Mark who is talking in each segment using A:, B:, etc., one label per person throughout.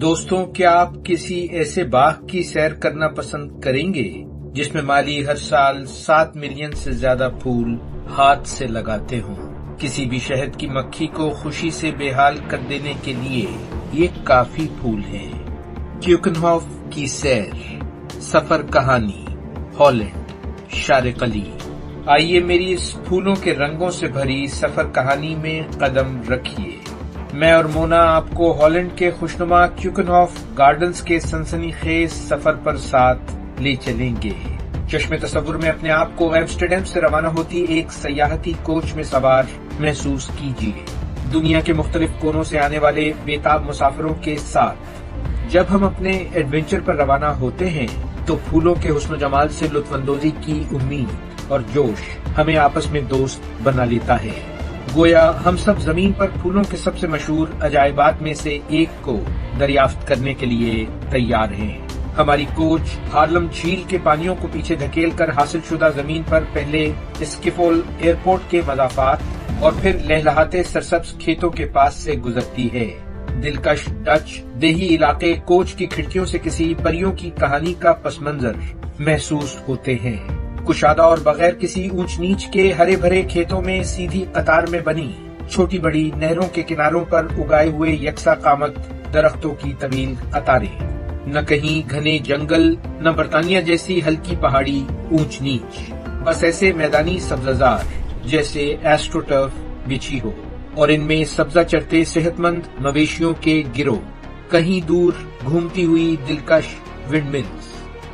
A: दोस्तों, क्या आप किसी ऐसे बाग की सैर करना पसंद करेंगे, जिसमें माली हर साल सात मिलियन से ज़्यादा फूल हाथ से लगाते हों? किसी भी शहद की मक्खी को खुशी से बेहाल कर देने के लिए ये काफ़ी फूल हैं। क्यूकनहॉफ की सैर, सफ़र कहानी, हॉलैंड शारकली आइए मेरी इस फूलों के रंगों से भरी सफ़र कहानी में कदम रखिए। मैं और मोना आपको हॉलैंड के खुशनुमा क्यूकनहॉफ गार्डन्स के सनसनी खेज सफ़र पर साथ ले चलेंगे। चश्मे तस्वुर में अपने आप को एम्स्टरडेम से रवाना होती एक सयाहती कोच में सवार महसूस कीजिए। दुनिया के मुख्तलिफ़ कोनों से आने वाले बेताब मुसाफिरों के साथ जब हम अपने एडवेंचर पर रवाना होते हैं तो फूलों के हुस्न जमाल से लुत्फानंदोजी की उम्मीद और जोश हमें आपस में दोस्त बना लेता है। गोया हम सब ज़मीन पर फूलों के सबसे मशहूर अजायबात में से एक को दरियाफ्त करने के लिए तैयार हैं। हमारी कोच हार्लम झील के पानियों को पीछे धकेल कर हासिल शुदा ज़मीन पर पहले स्किफोल एयरपोर्ट के मजाफात और फिर लहलहाते सरसब्ज खेतों के पास से गुजरती है दिलकश टच देही इलाके कोच की खिड़कियों से किसी परियों की कहानी का पसमंजर महसूस होते हैं कुशादा और बगैर किसी ऊंच नीच के हरे भरे खेतों में सीधी कतार में बनी छोटी बड़ी नहरों के किनारों पर उगाए हुए यकसा कामत दरख्तों की तवील कतारें न कहीं घने जंगल, न बरतानिया जैसी हल्की पहाड़ी ऊंच नीच बस ऐसे मैदानी सब्जाजार जैसे एस्ट्रोटर्फ बिछी हो, और इनमें सब्जा चढ़ते सेहतमंद मवेशियों के गिरोह, कहीं दूर घूमती हुई दिलकश विंडमिल्स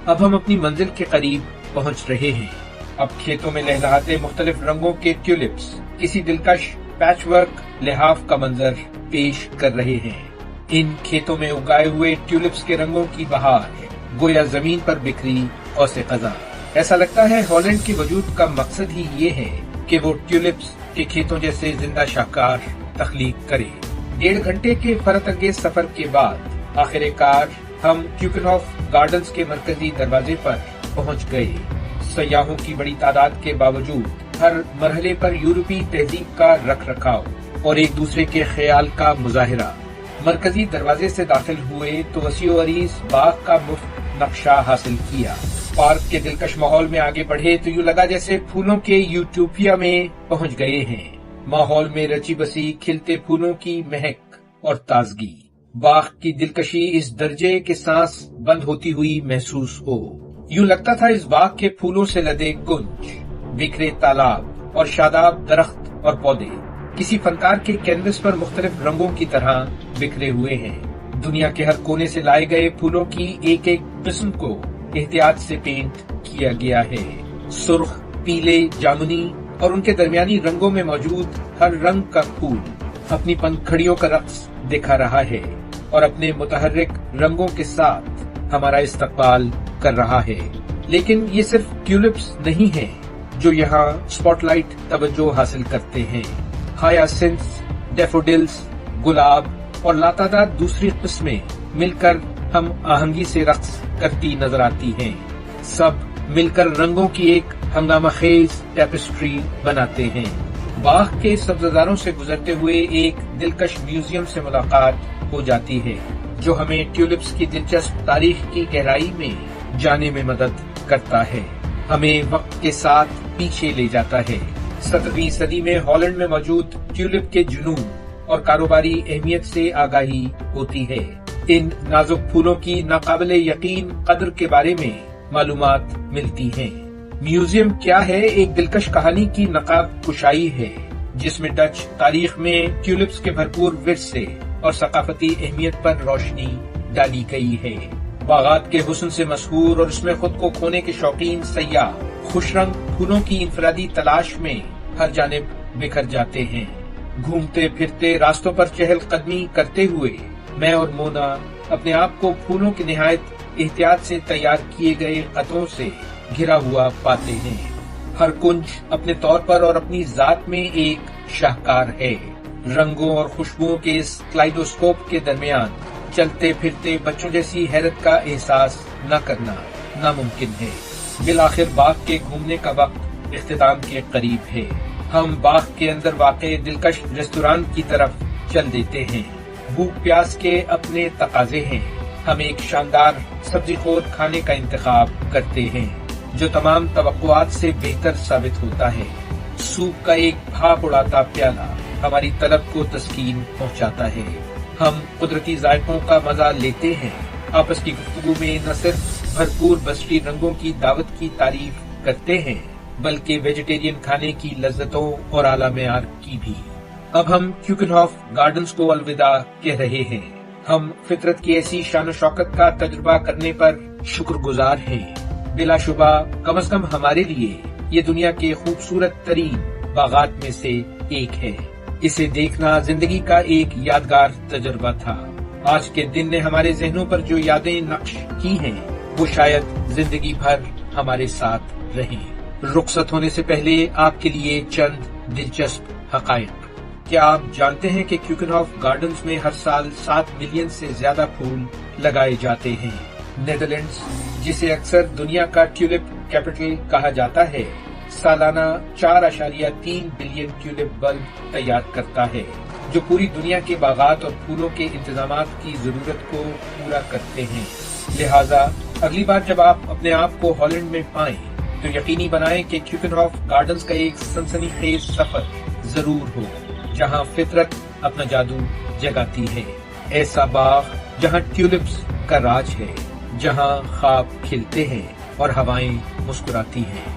A: अब हम अपनी मंजिल के करीब पहुँच रहे हैं। अब खेतों में लहराते मुख्तलिफ़ रंगों के ट्यूलिप्स किसी दिलकश पैचवर्क लिहाफ का मंजर पेश कर रहे हैं। इन खेतों में उगाए हुए ट्यूलिप्स के रंगों की बहार गोया ज़मीन पर बिखरी और से कजा ऐसा लगता है हॉलैंड के वजूद का मकसद ही ये है कि वो ट्यूलिप्स के खेतों जैसे ज़िंदा शाहकार तखलीक करे। डेढ़ घंटे के फरत सफ़र के बाद आखिरकार हम क्यूकनॉफ गार्डन्स के मरकजी दरवाजे पर पहुँच गए। सयाहों की बड़ी तादाद के बावजूद हर मरहले पर यूरोपी तहजीब का रख रखाव और एक दूसरे के ख्याल का मुजाहरा। मरकजी दरवाजे से दाखिल हुए तो वसी अरीज बाग का मुफ़्त नक्शा हासिल किया। पार्क के दिलकश माहौल में आगे बढ़े तो यूँ लगा जैसे फूलों के यूटोपिया में पहुँच गए हैं। माहौल में रची बसी खिलते फूलों की महक और ताजगी। बाग की दिलकशी इस दर्जे के सांस बंद होती हुई महसूस हो। यूँ लगता था इस बाग के फूलों से लदे कुंज बिखरे तालाब और शादाब दरख्त और पौधे। किसी फनकार के कैनवस पर मुख्तलिफ़ रंगों की तरह बिखरे हुए हैं। दुनिया के हर कोने से लाए गए फूलों की एक एक किस्म को एहतियात से पेंट किया गया है। सुर्ख, पीले, जामुनी और उनके दरमियानी रंगों में मौजूद हर रंग का फूल अपनी पंखड़ियों का रक्स दिखा रहा है और अपने मुतहरक रंगों के साथ हमारा इस्तकबाल कर रहा है। लेकिन ये सिर्फ़ ट्यूलिप्स नहीं है, जो यहाँ स्पॉटलाइट तवज्जो हासिल करते हैं। हायासिंस डेफोडिल्स गुलाब और लातादार दूसरी किस्में मिलकर हम आहंगी से रक्स करती नज़र आती हैं। सब मिलकर रंगों की एक हंगामा खेज टेपिस्ट्री बनाते हैं। बाग के सब्जारों से गुजरते हुए एक दिलकश म्यूज़ियम से मुलाकात हो जाती है, जो हमें ट्यूलिप्स की दिलचस्प तारीख की गहराई में जाने में मदद करता है। हमें वक्त के साथ पीछे ले जाता है। सत्रहवीं सदी में हॉलैंड में मौजूद ट्यूलिप के जुनून और कारोबारी अहमियत से आगाही होती है। इन नाजुक फूलों की नाकाबले यकीन कदर के बारे में मालूम मिलती है। म्यूज़ियम क्या है? एक दिलकश कहानी की नकाब कुशाई है, जिसमें डच तारीख में ट्यूलिप्स के भरपूर विरसे और सकाफती अहमियत पर रोशनी डाली गई है। बागात के हुसन से मशहूर और इसमें खुद को खोने के शौकीन सयाह खुश रंग फूलों की इंफरादी तलाश में हर जानब बिखर जाते हैं। घूमते फिरते रास्तों पर चहल कदमी करते हुए मैं और मोना अपने आप को फूलों की निहायत एहतियात से तैयार किए गए कतों से घिरा हुआ पाते हैं। हर कुंज अपने तौर पर और अपनी जात में एक शाहकार है। रंगों और खुशबुओं के इस क्लाइडोस्कोप के दरमियान चलते फिरते बच्चों जैसी हैरत का एहसास न करना नामुमकिन है। बिल आखिर बाग के घूमने का वक्त अख्ताम के करीब है। हम बाग के अंदर वाक़ दिलकश रेस्तोरान की तरफ़ चल देते हैं। भूख प्यास के अपने तकाजे हैं। हम एक शानदार सब्ज़ी खोर खाने का इंतखाब करते हैं, जो तमाम तवक्कुआत से बेहतर साबित होता है। सूप का एक भाप उड़ाता प्याला हमारी तलब को तस्कीन पहुंचाता है। हम कुदरती जायकों का मज़ा लेते हैं। आपस की गुफ्तु में न सिर्फ़ भरपूर बस्ती रंगों की दावत की तारीफ़ करते हैं, बल्कि वेजिटेरियन खाने की लज्जतों और आला मैार की भी। अब हम क्यूकनहॉफ गार्डन्स को अलविदा कह रहे हैं। हम फितरत की ऐसी शान शौकत का तजुर्बा करने पर शुक्रगुजार हैं। बिलाशुबा, कम अज कम हमारे लिए ये दुनिया के खूबसूरत तरीन बागात में से एक है। इसे देखना ज़िंदगी का एक यादगार तजुर्बा था। आज के दिन ने हमारे जहनों पर जो यादें नक्श की हैं, वो शायद ज़िंदगी भर हमारे साथ रहे। रुखसत होने से पहले आपके लिए चंद दिलचस्प हकायक। क्या आप जानते हैं कि क्यूकनहॉफ गार्डन्स में हर साल सात मिलियन से ज़्यादा फूल लगाए जाते हैं? नेदरलैंड्स जिसे अक्सर दुनिया का ट्यूलिप कैपिटल कहा जाता है सालाना चार अशारिया तीन बिलियन ट्यूलिप बल्ब तैयार करता है, जो पूरी दुनिया के बागात और फूलों के इंतज़ाम की ज़रूरत को पूरा करते हैं। लिहाजा, अगली बार जब आप अपने आप को हॉलैंड में पाएँ तो यकीनी बनाएँ कि क्यूकनहॉफ गार्डन्स का एक सनसनीखेज सफ़र ज़रूर हो, जहाँ फितरत अपना जादू जगाती है। ऐसा बाग जहाँ ट्यूलिप्स का राज है, जहाँ खाब खिलते हैं और हवाएँ मुस्कुराती हैं।